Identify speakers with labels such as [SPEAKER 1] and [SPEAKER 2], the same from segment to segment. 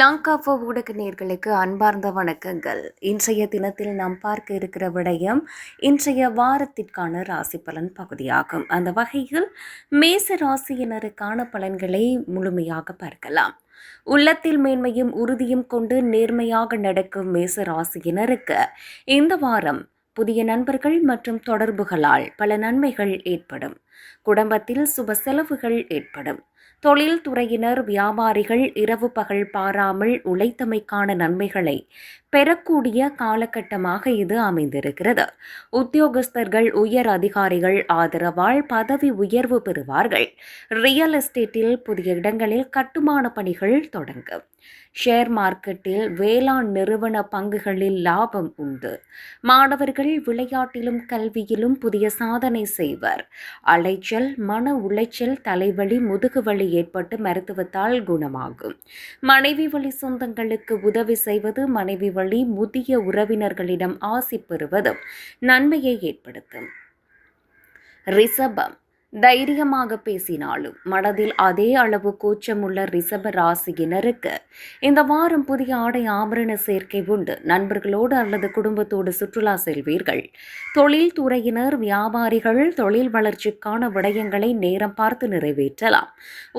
[SPEAKER 1] லங்காவோ ஊடக நேர்களுக்கு அன்பார்ந்த வணக்கங்கள். இன்றைய தினத்தில் நாம் பார்க்க இருக்கிற விடயம் இன்றைய வாரத்திற்கான ராசி பலன் பகுதியாகும். அந்த வகையில் மேச ராசியினருக்கான பலன்களை முழுமையாக பார்க்கலாம். உள்ளத்தில் மேன்மையும் உறுதியும் கொண்டு நேர்மையாக நடக்கும் மேச ராசியினருக்கு இந்த வாரம் புதிய நண்பர்கள் மற்றும் தொடர்புகளால் பல நன்மைகள் ஏற்படும். குடும்பத்தில் சுப செலவுகள் ஏற்படும். தொழில்துறையினர் வியாபாரிகள் இரவு பகல் பாராமல் உழைத்தமைக்கான நன்மைகளை பெறக்கூடிய காலகட்டமாக இது அமைந்திருக்கிறது. உத்தியோகஸ்தர்கள் உயர் அதிகாரிகள் ஆதரவால் பதவி உயர்வு பெறுவார்கள். ரியல் எஸ்டேட்டில் புதிய இடங்களில் கட்டுமான பணிகள் தொடங்கும். ஷேர் மார்க்கெட்டில் வேளாண் நிறுவன பங்குகளில் லாபம் உண்டு. மாணவர்கள் விளையாட்டிலும் கல்வியிலும் புதிய சாதனை செய்வர். அலைச்சல் மன உளைச்சல் தலைவலி முதுகுவலி ஏற்பட்டு மருத்துவத்தால் குணமாகும். மனைவி வழி சொந்தங்களுக்கு உதவி செய்வது மனைவி வழி முதிய உறவினர்களிடம் ஆசி பெறுவதும் நன்மையை ஏற்படுத்தும். ரிஷபம் தைரியமாக பேசினாலும் மனதில் அதே அளவு கூச்சமுள்ள ரிஷப ராசியினருக்கு இந்த வாரம் புதிய ஆடை ஆபரண சேர்க்கை உண்டு. நண்பர்களோடு அல்லது குடும்பத்தோடு சுற்றுலா செல்வீர்கள். தொழில் துறையினர் வியாபாரிகள் தொழில் வளர்ச்சிக்கான விடயங்களை நேரம் பார்த்து நிறைவேற்றலாம்.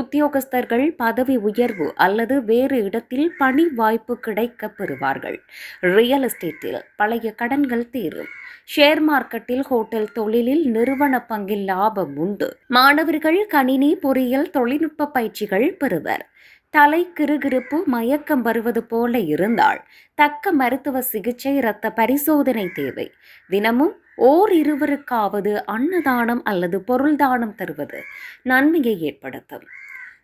[SPEAKER 1] உத்தியோகஸ்தர்கள் பதவி உயர்வு அல்லது வேறு இடத்தில் பணி வாய்ப்பு கிடைக்க பெறுவார்கள். ரியல் எஸ்டேட்டில் பழைய கடன்கள் தீரும். ஷேர் மார்க்கெட்டில் ஹோட்டல் தொழிலில் நிறுவன பங்கில் லாபம் உண்டு. மாணவர்கள் கணினி பொறியியல் தொழில்நுட்ப பயிற்சிகள் பெறுவர். தலை கிருகிருப்பு மயக்கம் வருவது போல இருந்தால் தக்க மருத்துவ சிகிச்சை இரத்த பரிசோதனை தேவை. தினமும் ஓர் இருவருக்காவது அன்னதானம் அல்லது பொருள் தானம் தருவது நன்மையை ஏற்படுத்தும்.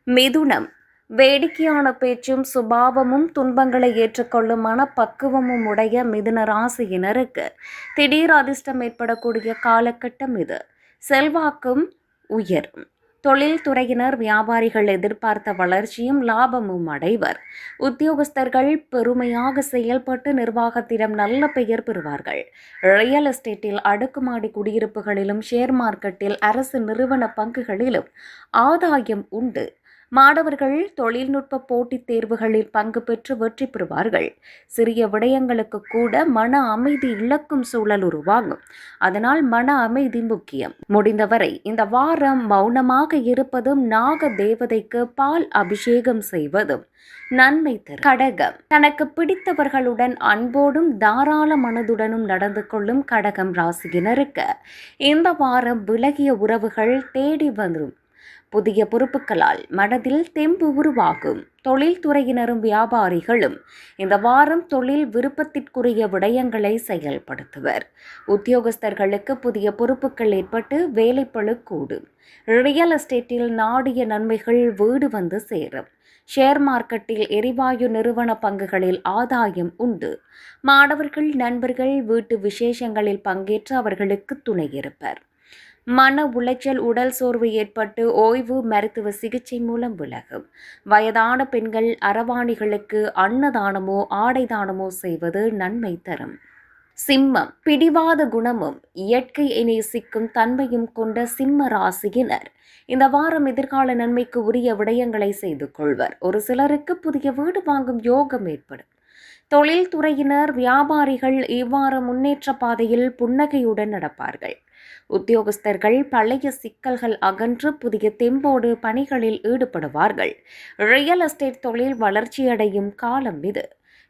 [SPEAKER 1] மிதுனம். வேடிக்கையான பேச்சும் சுபாவமும் துன்பங்களை ஏற்றுக்கொள்ளும் மனப்பக்குவமும் உடைய மிதுன ராசியினருக்கு திடீர் அதிர்ஷ்டம் ஏற்படக்கூடிய காலகட்டம் இது. செல்வாக்கும் உயரும் தொழில்துறையினர் வியாபாரிகள் எதிர்பார்த்த வளர்ச்சியும் லாபமும் அடைவர். உத்தியோகஸ்தர்கள் பெருமையாக செயல்பட்டு நிர்வாகத்திடம் நல்ல பெயர் பெறுவார்கள். ரியல் எஸ்டேட்டில் அடுக்குமாடி குடியிருப்புகளிலும் ஷேர் மார்க்கெட்டில் அரசு நிறுவன பங்குகளிலும் ஆதாயம் உண்டு. மாணவர்கள் தொழில்நுட்ப போட்டித் தேர்வுகளில் பங்கு பெற்று வெற்றி பெறுவார்கள். சிறிய விடயங்களுக்கு கூட மன அமைதி இழக்கும் சூழல் உருவாகும். அதனால் மன அமைதி முக்கியம். முடிந்தவரை இந்த வாரம் மௌனமாக இருப்பதும் நாக தேவதைக்கு பால் அபிஷேகம் செய்வதும் நன்மை தரும். கடகம். தனக்கு பிடித்தவர்களுடன் அன்போடும் தாராள மனதுடனும் நடந்து கொள்ளும் கடகம் ராசியினருக்கு. இந்த வாரம் விலகிய உறவுகள் தேடி வரும் புதிய பொறுப்புகளால் மனதில் தெம்பு உருவாகும். தொழில்துறையினரும் வியாபாரிகளும் இந்த வாரம் தொழில் விருப்பத்திற்குரிய விடயங்களை செயல்படுத்துவர். உத்தியோகஸ்தர்களுக்கு புதிய பொறுப்புகள் ஏற்பட்டு வேலைப்பழு கூடும். ரியல் எஸ்டேட்டில் நாடிய நன்மைகள் வீடு வந்து சேரும். ஷேர் மார்க்கெட்டில் எரிவாயு நிறுவன பங்குகளில் ஆதாயம் உண்டு. மாணவர்கள் நண்பர்கள் வீட்டு விசேஷங்களில் பங்கேற்று அவர்களுக்கு துணை இருப்பர். மன உளைச்சல் உடல் சோர்வு ஏற்பட்டு ஓய்வு மருத்துவ சிகிச்சை மூலம் விலகும். வயதான பெண்கள் அரவாணிகளுக்கு அன்னதானமோ ஆடை தானமோ செய்வது நன்மை தரும். சிம்மம் பிடிவாத குணமும் இயற்கை நேசிக்கும் தன்மையும் கொண்ட சிம்ம ராசியினர். இந்த வாரம் எதிர்கால நன்மைக்கு உரிய விடயங்களை செய்து கொள்வர். ஒரு சிலருக்கு புதிய வீடு வாங்கும் யோகம் ஏற்படும். தொழில்துறையினர் வியாபாரிகள் இவ்வாறு முன்னேற்ற பாதையில் புன்னகையுடன் நடப்பார்கள். உத்தியோகஸ்தர்கள் பழைய சிக்கல்கள் அகன்று புதிய தெம்போடு பணிகளில் ஈடுபடுவார்கள். ரியல் எஸ்டேட் தொழில் வளர்ச்சியடையும் காலம் இது.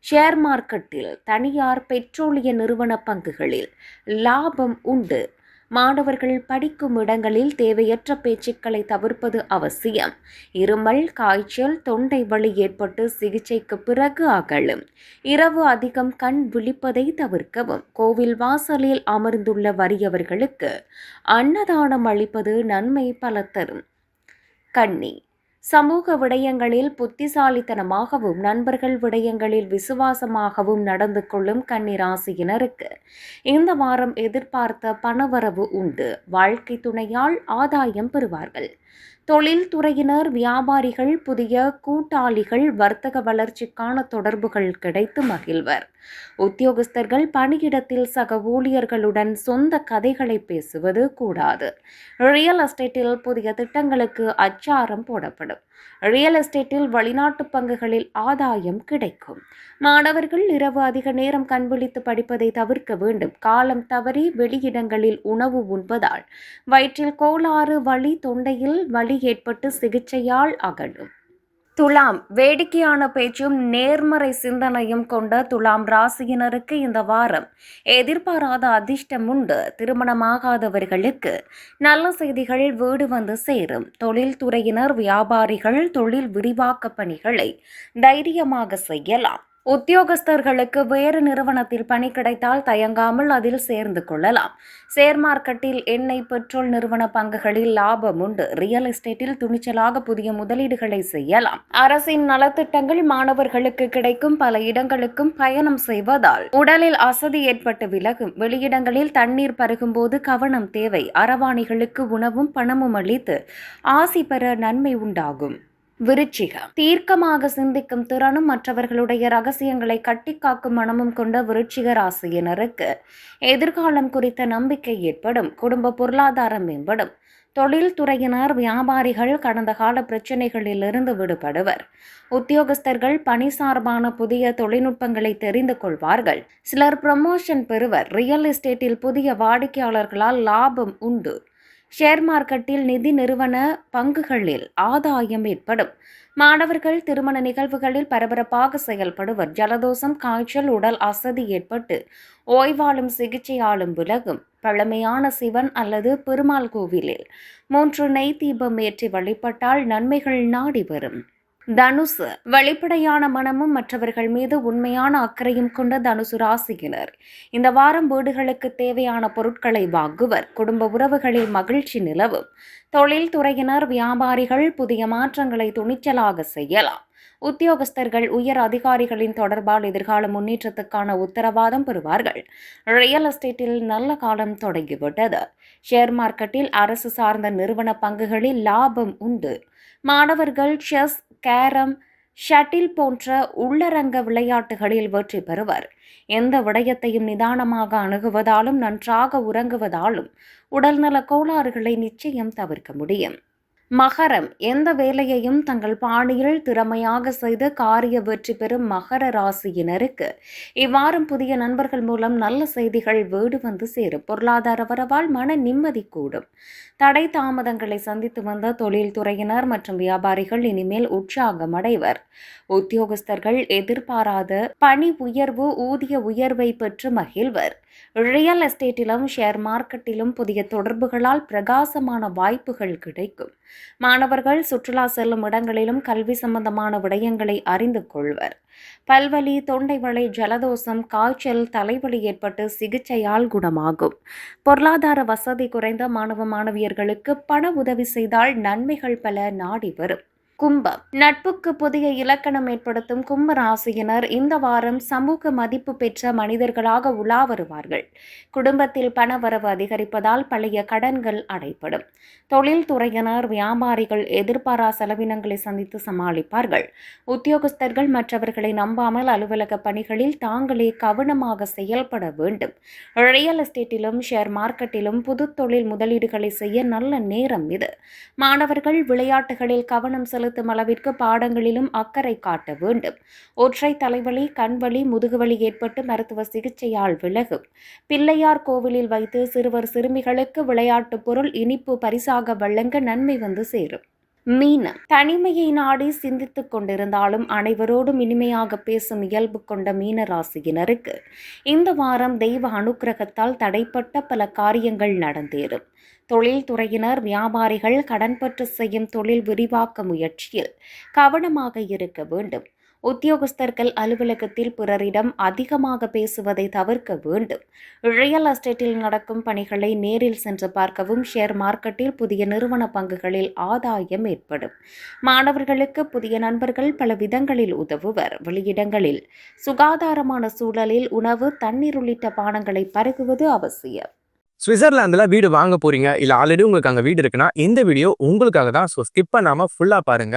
[SPEAKER 1] ஷேர் மார்க்கெட்டில் தனியார் பெட்ரோலிய நிறுவன பங்குகளில் லாபம் உண்டு. மாணவர்கள் படிக்கும் இடங்களில் தேவையற்ற பேச்சுக்களை தவிர்ப்பது அவசியம். இருமல் காய்ச்சல் தொண்டை வலி ஏற்பட்டு சிகிச்சைக்கு பிறகு அகலும். இரவு அதிகம் கண் விழிப்பதை தவிர்க்கவும். கோவில் வாசலில் அமர்ந்துள்ள வறியவர்களுக்கு அன்னதானம் அளிப்பது நன்மை பல தரும் கன்னி சமூக விடயங்களில் புத்திசாலித்தனமாகவும் நண்பர்கள் விடயங்களில் விசுவாசமாகவும் நடந்து கொள்ளும் கன்னிராசியினருக்கு இந்த வாரம் எதிர்பார்த்த பணவரவு உண்டு. வாழ்க்கை துணையால் ஆதாயம் பெறுவார்கள். தொழில்துறையினர் வியாபாரிகள் புதிய கூட்டாளிகள் வர்த்தக வளர்ச்சிக்கான தொடர்புகள் கிடைத்து மகிழ்வர். உத்தியோகஸ்தர்கள் பணியிடத்தில் சக ஊழியர்களுடன் சொந்த கதைகளை பேசுவது கூடாது. ரியல் எஸ்டேட்டில் புதிய திட்டங்களுக்கு அச்சாரம் போடப்படும். ரியல் எஸ்டேட்டில் வெளிநாட்டு பங்குகளில் ஆதாயம் கிடைக்கும். மாணவர்கள் இரவு அதிக நேரம் கண்விழித்து படிப்பதை தவிர்க்க வேண்டும். காலம் தவறி வெளியிடங்களில் உணவு உண்பதால். வயிற்றில் கோளாறு வலி தொண்டையில் வலி ஏற்பட்டு சிகிச்சையால் அகலும். துலாம் வேடிக்கையான பேச்சும் நேர்மறை சிந்தனையும் கொண்ட துலாம் ராசியினருக்கு இந்த வாரம் எதிர்பாராத அதிர்ஷ்டம் உண்டு. திருமணமாகாதவர்களுக்கு நல்ல செய்திகள் வீடு வந்து சேரும். தொழில்துறையினர் வியாபாரிகள் தொழில் விரிவாக்க பணிகளை தைரியமாக செய்யலாம். உத்தியோகஸ்தர்களுக்கு வேறு நிறுவனத்தில் பணி கிடைத்தால் தயங்காமல் அதில் சேர்ந்து கொள்ளலாம். ஷேர் மார்க்கெட்டில் எண்ணெய் பெட்ரோல் நிறுவன பங்குகளில் லாபம் உண்டு. ரியல் எஸ்டேட்டில் துணிச்சலாக புதிய முதலீடுகளை செய்யலாம். அரசின் நலத்திட்டங்கள் மாணவர்களுக்கு கிடைக்கும். பல இடங்களுக்கும் பயணம் செய்வதால் உடலில் அசதி ஏற்பட்டு விலகும். வெளியிடங்களில் தண்ணீர் பருகும்போது கவனம் தேவை. அரவாணிகளுக்கு உணவும் பணமும் அளித்து ஆசி பெற நன்மை உண்டாகும். விருச்சிகம். தீர்க்கமாக சிந்திக்கும் திறனும் மற்றவர்களுடைய ரகசியங்களை கட்டிக்காக்கும் மனமும் கொண்ட விருச்சிக ராசியினருக்கு எதிர்காலம் குறித்த நம்பிக்கை ஏற்படும் குடும்ப பொருளாதாரம் மேம்படும் தொழில்துறையினர் வியாபாரிகள் கடந்த கால பிரச்சினைகளிலிருந்து விடுபடுவர். உத்தியோகஸ்தர்கள் பணி சார்பான புதிய தொழில்நுட்பங்களை தெரிந்து கொள்வார்கள். சிலர் ப்ரமோஷன் பெறுவர். ரியல் எஸ்டேட்டில் புதிய வாடிக்கையாளர்களால் லாபம் உண்டு. ஷேர் மார்க்கெட்டில் நிதி நிறுவன பங்குகளில் ஆதாயம் ஏற்படும். மாணவர்கள் திருமண நிகழ்வுகளில் பரபரப்பாக செயல்படுவர். ஜலதோஷம் காய்ச்சல் உடல் அசதி ஏற்பட்டு ஓய்வாலும் சிகிச்சையாலும் விலகும். பழமையான சிவன் அல்லது பெருமாள் கோவிலில் மூன்று நெய் தீபம் ஏற்றி வழிபட்டால் நன்மைகள் நாடி வரும் தனுசு. வெளிப்படையான மனமும் மற்றவர்கள் மீது உண்மையான அக்கறையும் கொண்ட தனுசு ராசியினர். இந்த வாரம் வீடுகளுக்கு தேவையான பொருட்களை வாங்குவர். குடும்ப உறவுகளில் மகிழ்ச்சி நிலவும். தொழில் துறையினர் வியாபாரிகள் புதிய மாற்றங்களை துணிச்சலாக செய்யலாம். உத்தியோகஸ்தர்கள் உயர் அதிகாரிகளின் தொடர்பால் எதிர்கால முன்னேற்றத்துக்கான உத்தரவாதம் பெறுவார்கள். ரியல் எஸ்டேட்டில் நல்ல காலம் தொடங்கிவிட்டது. ஷேர் மார்க்கெட்டில் அரசு சார்ந்த நிறுவன பங்குகளில் லாபம் உண்டு. மாணவர்கள் செஸ் கேரம் ஷட்டில் போன்ற உள்ளரங்க விளையாட்டுகளில் வெற்றி பெறுவர். எந்த விடயத்தையும் நிதானமாக அணுகுவதாலும் நன்றாக உறங்குவதாலும் உடல்நல கோளாறுகளை நிச்சயம் தவிர்க்க முடியும். மகரம். எந்த வேலையையும் தங்கள் பாணியில் திறமையாக செய்து காரிய வெற்றி பெறும் மகர ராசியினருக்கு இவ்வாறும் புதிய நண்பர்கள் மூலம் நல்ல செய்திகள் வீடு வந்து சேரும். பொருளாதார வரவால் மன நிம்மதி கூடும். தடை தாமதங்களை சந்தித்து வந்த தொழில்துறையினர் மற்றும் வியாபாரிகள் இனிமேல் உற்சாகம் அடைவர். உத்தியோகஸ்தர்கள் எதிர்பாராத பணி உயர்வு ஊதிய உயர்வை பெற்று மகிழ்வர். ரியல் எஸ்டேட்டிலும் ஷேர் மார்க்கெட்டிலும் புதிய தொடர்புகளால் பிரகாசமான வாய்ப்புகள் கிடைக்கும். மாணவர்கள் சுற்றுலா செல்லும் இடங்களிலும் கல்வி சம்பந்தமான விடயங்களை அறிந்து கொள்வர். பல்வலி தொண்டைவளை ஜலதோஷம் காய்ச்சல் தலைவலி ஏற்பட்டு சிகிச்சையால் குணமாகும். பொருளாதார வசதி குறைந்த மாணவ மாணவியர்களுக்கு பண உதவி செய்தால் நன்மைகள் பல நாடி வரும். கும்பம். நட்புக்கு புதிய இலக்கணம் ஏற்படுத்தும் கும்ப ராசியினர் இந்த வாரம் சமூக மதிப்பு பெற்ற மனிதர்களாக உலா வருவார்கள். குடும்பத்தில் பணவரவு அதிகரிப்பதால் பழைய கடன்கள் அடைப்படும். தொழில்துறையினர் வியாபாரிகள் எதிர்பாரா செலவினங்களை சந்தித்து சமாளிப்பார்கள். உத்தியோகஸ்தர்கள் மற்றவர்களை நம்பாமல் அலுவலக பணிகளில் தாங்களே கவனமாக செயல்பட வேண்டும். ரியல் எஸ்டேட்டிலும் ஷேர் மார்க்கெட்டிலும் புது தொழில் முதலீடுகளை செய்ய நல்ல நேரம் இது. மாணவர்கள் விளையாட்டுகளில் கவனம் செலுத்த செலுத்தும் அளவிற்கு பாடங்களிலும் அக்கறை காட்ட வேண்டும். ஒற்றை தலைவலி கண்வலி முதுகுவலி ஏற்பட்டு மருத்துவ சிகிச்சையால் விலகும். பிள்ளையார் கோவிலில் வைத்து சிறுவர் சிறுமிகளுக்கு விளையாட்டு பொருள் இனிப்பு பரிசாக வழங்க நன்மை வந்து சேரும். மீன். தனிமையை நாடி சிந்தித்துக் கொண்டிருந்தாலும் அனைவரோடும் இனிமையாக பேசும் இயல்பு கொண்ட மீன ராசியினருக்கு இந்த வாரம் தெய்வ அனுக்கிரகத்தால் தடைப்பட்ட பல காரியங்கள் நடந்தேறும். தொழில்துறையினர் வியாபாரிகள் கடன்பற்று செய்யும் தொழில் விரிவாக்க முயற்சியில் கவனமாக இருக்க வேண்டும். உத்தியோகஸ்தர்கள் அலுவலகத்தில் பிறரிடம் அதிகமாக பேசுவதை தவிர்க்க வேண்டும். ரியல் எஸ்டேட்டில் நடக்கும் பணிகளை நேரில் சென்று பார்க்கவும் ஷேர் மார்க்கெட்டில் புதிய நிறுவன பங்குகளில் ஆதாயம் ஏற்படும். மாணவர்களுக்கு புதிய நண்பர்கள் பல விதங்களில் உதவுவர். வெளியிடங்களில் சுகாதாரமான சூழலில் உணவு தண்ணீர் உள்ளிட்ட பானங்களை பருகுவது அவசியம்.
[SPEAKER 2] சுவிட்சர்லாந்தில் வீடு வாங்க போறீங்க இல்லை ஆல்ரெடி உங்களுக்கு அங்கே வீடு இருக்குன்னா இந்த வீடியோ உங்களுக்காக தான். ஸோ ஸ்கிப் பண்ணாமல் ஃபுல்லாக பாருங்க.